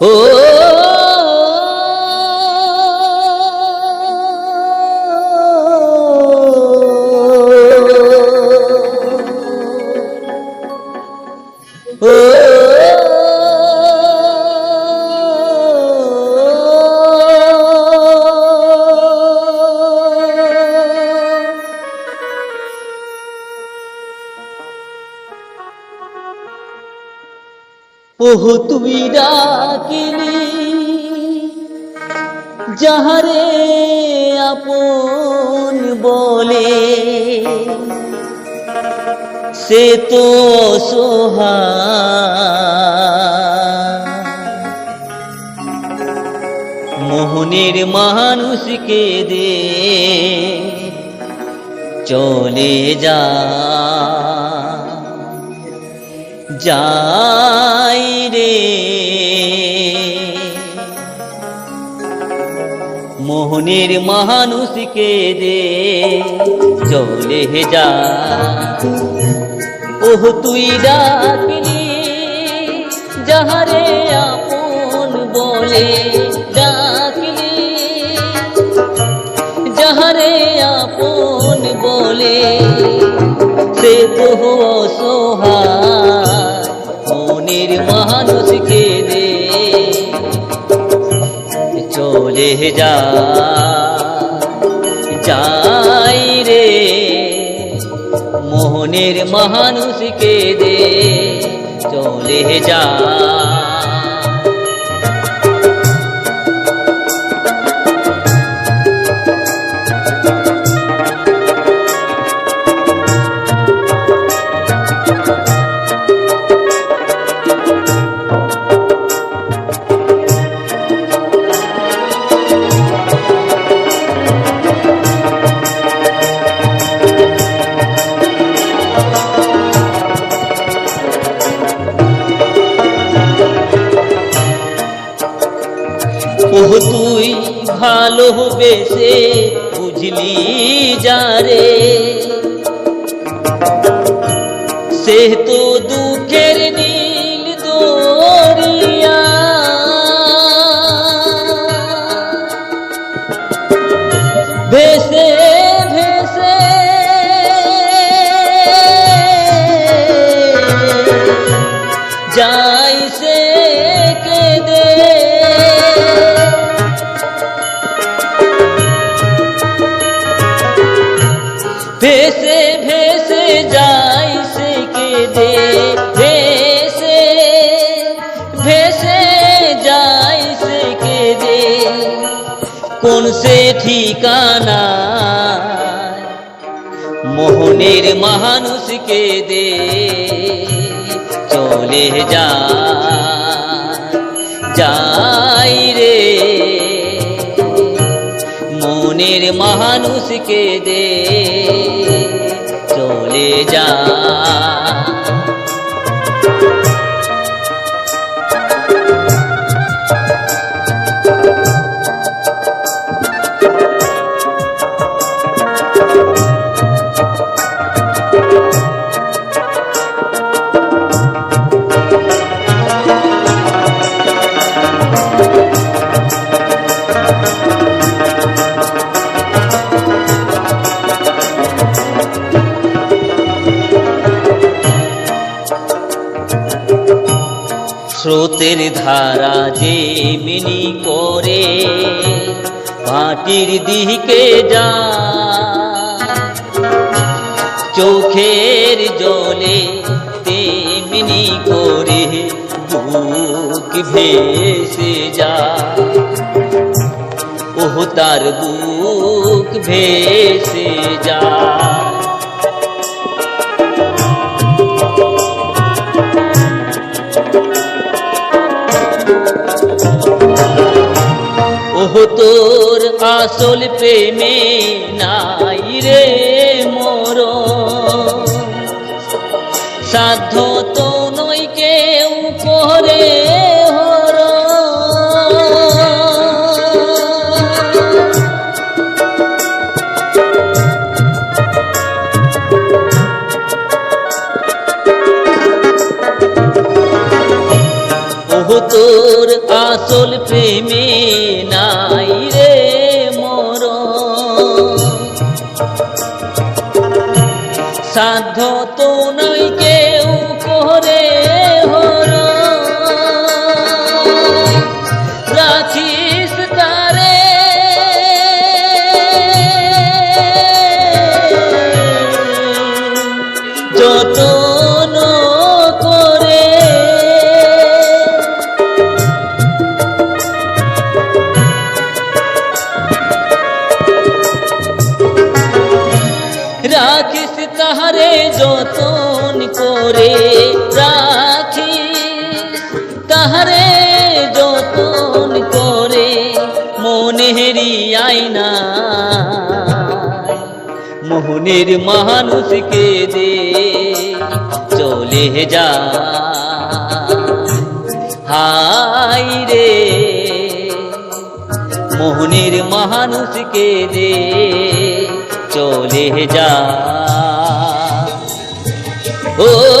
ও ওহ তুই ডাকিলি যাহারে আপন বলে সে তো অসহায়। মোহনের মানুষকে দে চলে যা। যাই রে। মোহনের মানুষকে দে, চলে যা। ওহ, তুই ডাকলি, যাহারে আপন বলে ডাকলি। যাহারে আপন বলে, সে তো অসহায়। যা যাই রে মোহনের মহানুষকে দে চলে যা। ওহ তুই ভালোবেসে বুঝলি যারে সে তো দুঃখের নীল দরিয়া। ভেসে ভেসে। যাই ভেসে ভেসে যাই সে কেঁদে ভেসে ভেসে যাই সে কেঁদে কোন সে ঠিকানা? মোহনের মানুষকে দে, চলে যা, যাই রে। মনের মানুষকে দে। চলে যা। স্রোতের ধারা যে মিনি করে ভাটির দিকে যা চোখের জলে তেমনি করে, বুক ভেসে যা ওহ, তার বুক ভেসে যা তোর আসল প্রেমে নাই রে মোর। সাধ্য তো নই কেউ করে হর। তোর আসল প্রেমে নাই সাধ্য তো নাই কেউ করে হর যতন করে রাখিস তাহারে যতন করে মনেরি আইনা মোহনের মানুষকে দে চলে যা। হাই রে, মোহনের মানুষকে দে চলে যা। ও